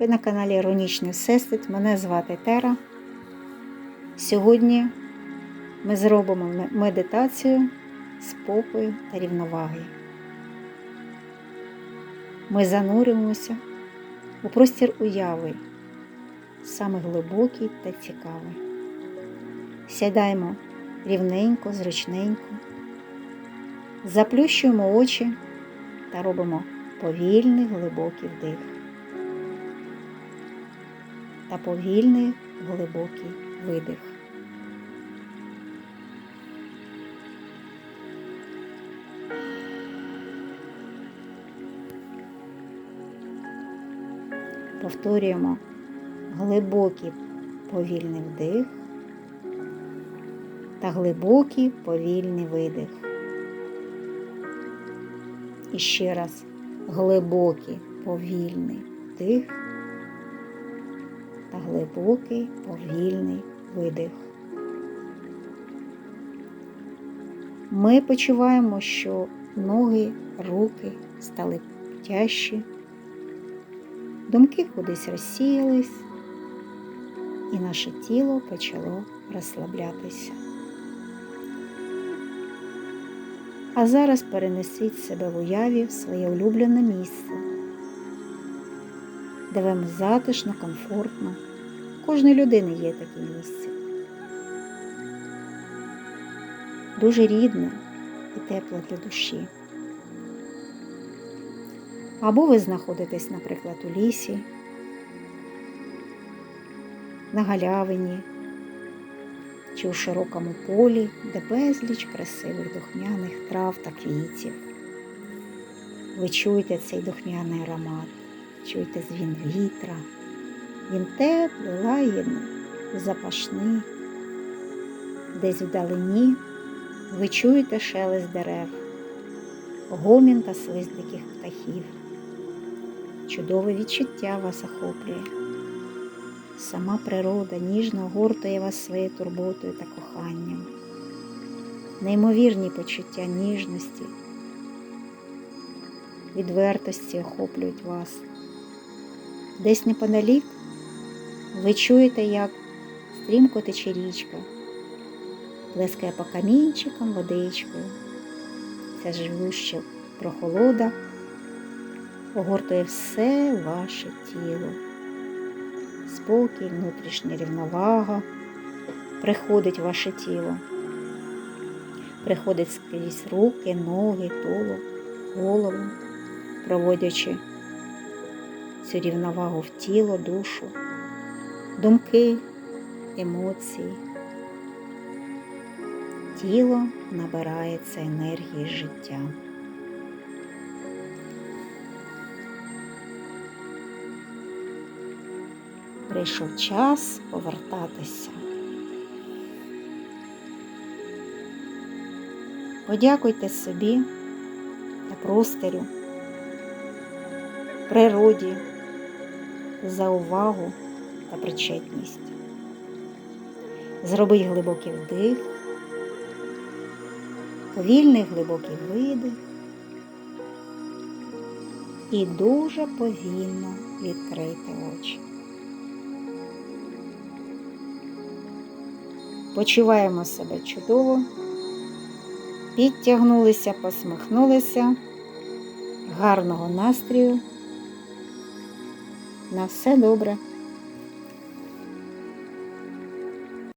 Ви на каналі Іронічний Всесвіт. Мене звати Тера. Сьогодні ми зробимо медитацію спокою та рівноваги. Ми зануримося у простір уяви, саме глибокий та цікавий. Сідаємо рівненько, зручненько, заплющуємо очі та робимо повільний глибокий вдих та повільний глибокий видих. Повторюємо глибокий повільний вдих та глибокий повільний видих. І ще раз глибокий повільний вдих та глибокий повільний видих. Ми почуваємо, що ноги, руки стали тяжчі, думки кудись розсіялись, і наше тіло почало розслаблятися. А зараз перенесіть себе в уяві в своє улюблене місце, де вам затишно, комфортно. У кожної людини є таке місце. Дуже рідне і тепле для душі. Або ви знаходитесь, наприклад, у лісі, на галявині чи у широкому полі, де безліч красивих духмяних трав та квітів. Ви чуєте цей духмяний аромат, чуєте дзвін вітра. Він теплий, лагідний, запашний. Десь вдалині ви чуєте шелест дерев, гомін та свист диких птахів. Чудове відчуття вас охоплює. Сама природа ніжно огортує вас своєю турботою та коханням. Неймовірні почуття ніжності, відвертості охоплюють вас. Десь неподалік ви чуєте, як стрімко тече річка, плескає по камінчикам водичкою. Ця живуща прохолода огортує все ваше тіло. Спокій, внутрішня рівновага приходить в ваше тіло, приходить скрізь руки, ноги, толо, голову, проводячи цю рівновагу в тіло, душу, думки, емоції. Тіло набирається енергії життя. Прийшов час повертатися. Подякуйте собі та просторю, природі за увагу та причетність. Зробіть глибокий вдих, повільний глибокий видих і дуже повільно відкрийте очі. Почуваємо себе чудово, підтягнулися, посміхнулися, гарного настрою. На все добре.